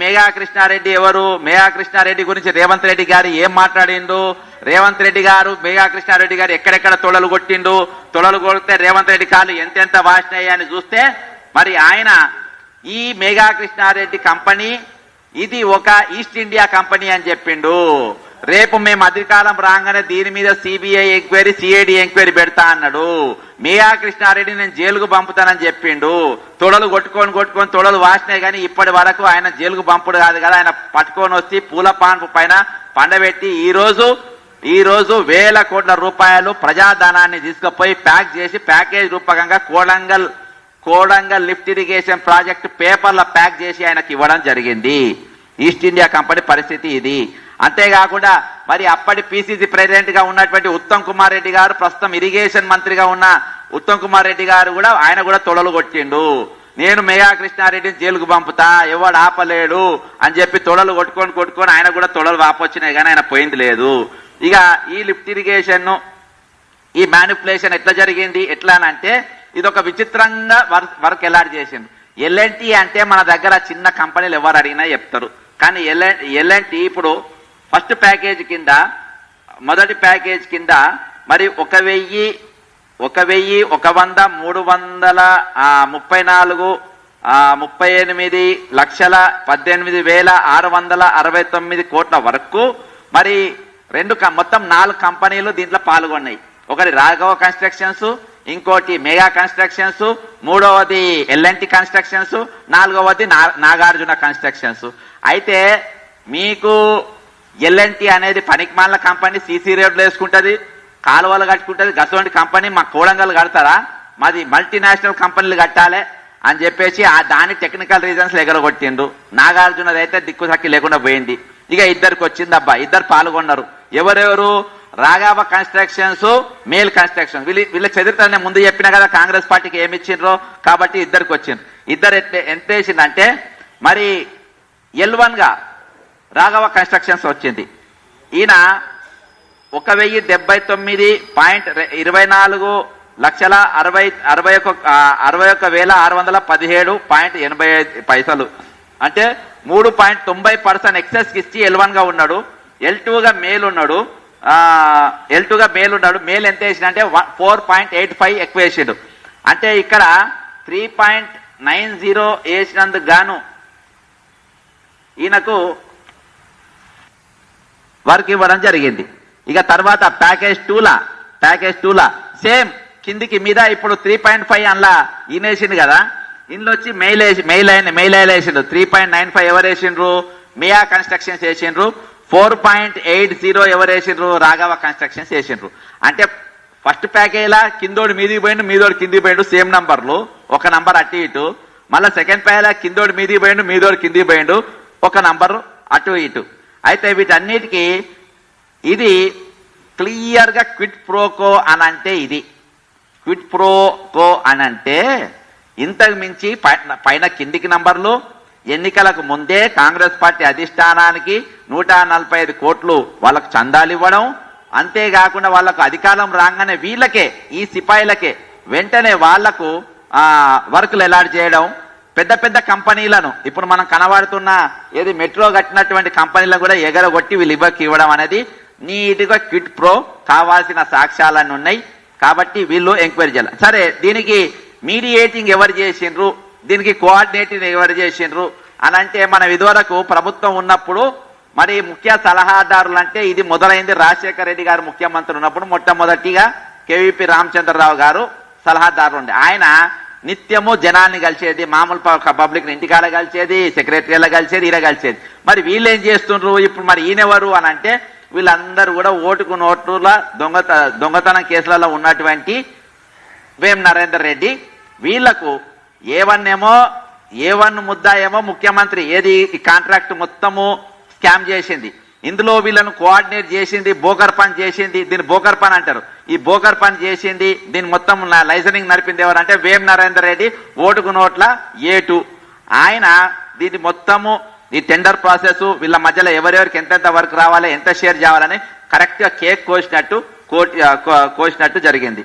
మేఘా కృష్ణారెడ్డి ఎవరు? మేఘా కృష్ణారెడ్డి గురించి రేవంత్ రెడ్డి గారు ఏం మాట్లాడిండు? రేవంత్ రెడ్డి గారు మేఘా కృష్ణారెడ్డి గారు ఎక్కడెక్కడ తొడలు కొట్టిండు? తొడలు కొడితే రేవంత్ రెడ్డి కాళ్ళు ఎంతెంత వాసినాయని చూస్తే మరి ఆయన ఈ మేఘా కృష్ణారెడ్డి కంపెనీ ఇది ఒక ఈస్ట్ ఇండియా కంపెనీ అని చెప్పిండు. రేపు మేము అధికారం రాగానే దీని మీద సిబిఐ ఎంక్వైరీ సిఐడి ఎంక్వైరీ పెడతా అన్నాడు. మేయా కృష్ణారెడ్డి నేను జైలుకు పంపుతానని చెప్పిండు. తొడలు కొట్టుకొని కొట్టుకొని తొడలు వాసినాయి కానీ ఇప్పటి వరకు ఆయన జైలుకు పంపుడు కాదు కదా. ఆయన పట్టుకొని వచ్చి పూల పాన్పు పైన పండబెట్టి ఈ రోజు ఈ రోజు వేల కోట్ల రూపాయలు ప్రజాధనాన్ని తీసుకుపోయి ప్యాక్ చేసి ప్యాకేజ్ రూపకంగా Kodangal Kodangal lift irrigation project పేపర్ల ప్యాక్ చేసి ఆయనకి ఇవ్వడం జరిగింది. ఈస్ట్ ఇండియా కంపెనీ పరిస్థితి ఇది. అంతేకాకుండా మరి అప్పటి పిసిసి ప్రెసిడెంట్గా ఉన్నటువంటి ఉత్తమ్ కుమార్ రెడ్డి గారు ప్రస్తుతం ఇరిగేషన్ మంత్రిగా ఉన్న ఉత్తమ్ కుమార్ రెడ్డి గారు కూడా ఆయన కూడా తొడలు కొట్టిండు. నేను మేఘా కృష్ణారెడ్డిని జైలుకు పంపుతా ఎవడు ఆపలేడు అని చెప్పి తొడలు కొట్టుకొని కొట్టుకొని ఆయన కూడా తొడలు వాపొచ్చినాయి కానీ ఆయన పోయింది లేదు. ఇక ఈ లిఫ్ట్ ఇరిగేషన్ ఈ మ్యానిపులేషన్ ఎట్లా జరిగింది ఎట్లా అని అంటే ఇది ఒక విచిత్రంగా వర్క్ వర్క్ ఎలాంటి ఎల్ఎన్టీ అంటే మన దగ్గర చిన్న కంపెనీలు ఎవరు అడిగినా చెప్తారు. కానీ L N L N T ఇప్పుడు ఫస్ట్ ప్యాకేజ్ కింద మొదటి ప్యాకేజ్ కింద మరి ఒక వెయ్యి ఒక వెయ్యి ఒక వంద మూడు వందల ముప్పై నాలుగు ముప్పై ఎనిమిది లక్షల పద్దెనిమిది వేల ఆరు వందల అరవై తొమ్మిది కోట్ల వరకు మరి రెండు మొత్తం నాలుగు కంపెనీలు దీంట్లో పాల్గొన్నాయి. ఒకటి రాఘవ కన్స్ట్రక్షన్స్ ఇంకోటి మెగా కన్స్ట్రక్షన్స్ మూడవది ఎల్ఎన్టీ కన్స్ట్రక్షన్స్ నాలుగవది నా- నాగార్జున కన్స్ట్రక్షన్స్. అయితే మీకు ఎల్ఎన్టీ అనేది పనికిమాల కంపెనీ సీసీ రోడ్లు వేసుకుంటుంది కాలువలు కట్టుకుంటుంది గసవంటి కంపెనీ మా కోడంగల్ కడతారా? మాది మల్టీనేషనల్ కంపెనీలు కట్టాలి అని చెప్పేసి ఆ దాని టెక్నికల్ రీజన్స్ ఎగరగొట్టిండు. నాగార్జునది అయితే దిక్కు సక్కి లేకుండా పోయింది. ఇక ఇద్దరికి వచ్చింది అబ్బా ఇద్దరు పాల్గొన్నారు. ఎవరెవరు? Raghava constructions MEIL construction. వీళ్ళు వీళ్ళ చరిత్రనే ముందు చెప్పిన కదా కాంగ్రెస్ పార్టీకి ఏమి ఇచ్చిండ్రో కాబట్టి ఇద్దరికి వచ్చిండ్రు. ఇద్దరు ఎంత వేసిందంటే మరి ఎల్ వన్గా రాఘవ కన్స్ట్రక్షన్స్ వచ్చింది. ఈయన ఒక వెయ్యి డెబ్బై తొమ్మిది పాయింట్ ఇరవై నాలుగు లక్షల అరవై అరవై ఒక అరవై ఒక వేల ఆరు వందల పదిహేడు పాయింట్ ఎనభై ఐదు పైసలు. అంటే మూడు పాయింట్ తొంభై పర్సెంట్ ఎక్సెస్కి ఇచ్చి ఎల్ ఉన్నాడు. ఎల్ టూగా మేల్ ఉన్నాడు. ఎల్ టూగా మేల్ ఉన్నాడు. మేల్ ఎంత వేసిన అంటే ఫోర్ పాయింట్ ఎయిట్ ఫైవ్ ఎక్కువ వేసాడు. అంటే ఇక్కడ త్రీ పాయింట్ నైన్ జీరో వేసినందుకు గాను ఈయనకు వర్క్ ఇవ్వడం జరిగింది. ఇక తర్వాత ప్యాకేజ్ టూలా ప్యాకేజ్ టూలా సేమ్ కిందికి మీద ఇప్పుడు త్రీ పాయింట్ ఫైవ్ అందులో ఈయనేసిండు కదా. ఇందులో వచ్చి మెయిల్ వేసి మెయిల్ అయిన మెయిల్ అయిన వేసిండ్రు త్రీ పాయింట్ నైన్ ఫైవ్ ఎవరు వేసిండ్రు? మియా కన్స్ట్రక్షన్స్ వేసిండ్రు. ఫోర్ పాయింట్ ఎయిట్ జీరో ఎవరు వేసిండ్రు? రాఘవ కన్స్ట్రక్షన్స్ వేసిండ్రు. అంటే ఫస్ట్ ప్యాకేజ్లా కిందోడు మీదికి పోయిండు మీదోడు కిందికి పోయిండు సేమ్ నంబర్లు ఒక నంబర్ అటు ఇటు. మళ్ళీ సెకండ్ ప్యాకేజ్లా కిందోడు మీదికి పోయిండు మీదోడు కిందికి పోయిండు. ఒక నంబర్ అటు ఇటు. అయితే వీటన్నిటికీ ఇది క్లియర్గా క్విట్ ప్రోకో అని అంటే ఇది. క్విట్ ప్రోకో అని అంటే ఇంతకు మించి పైన కిందికి నంబర్లు ఎన్నికలకు ముందే కాంగ్రెస్ పార్టీ అధిష్టానానికి నూట నలభై ఐదు కోట్లు వాళ్ళకు చందాలు ఇవ్వడం అంతేకాకుండా వాళ్ళకు అధికారం రాగానే వీళ్ళకే ఈ సిపాయిలకే వెంటనే వాళ్ళకు వర్కులు ఎలాడ్ చేయడం పెద్ద పెద్ద కంపెనీలను. ఇప్పుడు మనం కనబడుతున్న ఏది మెట్రో కట్టినటువంటి కంపెనీలను కూడా ఎగరగొట్టి వీళ్ళు ఇవ్వకి ఇవ్వడం అనేది నీట్గా క్విట్ ప్రో కావాల్సిన సాక్ష్యాలన్నీ ఉన్నాయి. కాబట్టి వీళ్ళు ఎంక్వైరీ చేయాలి. సరే దీనికి మీడియేటింగ్ ఎవరు చేసిండ్రు? దీనికి కోఆర్డినేటింగ్ ఎవరు చేసిండ్రు? అని అంటే మనం ఇదివరకు ప్రభుత్వం ఉన్నప్పుడు మరి ముఖ్య సలహాదారులు అంటే ఇది మొదలైంది రాజశేఖర రెడ్డి గారు ముఖ్యమంత్రి ఉన్నప్పుడు మొట్టమొదటిగా కేవీపీ రామచంద్రరావు గారు సలహాదారులు ఉండే. ఆయన నిత్యము జనాన్ని కలిసేది మామూలు పబ్లిక్ ఇంటికాడ కలిసేది సెక్రటరీలో కలిసేది ఈడ కలిసేది. మరి వీళ్ళు ఏం చేస్తుండ్రు? ఇప్పుడు మరి ఈయనెవరు అని అంటే వీళ్ళందరూ కూడా ఓటుకు నోట్ల దొంగత దొంగతనం కేసులలో ఉన్నటువంటి వేం నరేందర్ రెడ్డి వీళ్ళకు ఏ వన్ ఏమో ఏ వన్ ముద్ద ఏమో ముఖ్యమంత్రి ఏది ఈ కాంట్రాక్ట్ మొత్తము స్కామ్ చేసింది. ఇందులో వీళ్ళను కోఆర్డినేట్ చేసింది బోకర్ పని చేసింది దీన్ని బోకర్ పని అంటారు. ఈ బోకర్ పని చేసింది దీని మొత్తం లైసెనింగ్ నడిపింది ఎవరంటే వేం నరేందర్ రెడ్డి ఓటుకు నోట్ల ఏటు. ఆయన దీని మొత్తము ఈ టెండర్ ప్రాసెస్ వీళ్ళ మధ్యలో ఎవరెవరికి ఎంతెంత వర్క్ రావాలి ఎంత షేర్ చేయాలని కరెక్ట్గా కేక్ కోసినట్టు కోసినట్టు జరిగింది.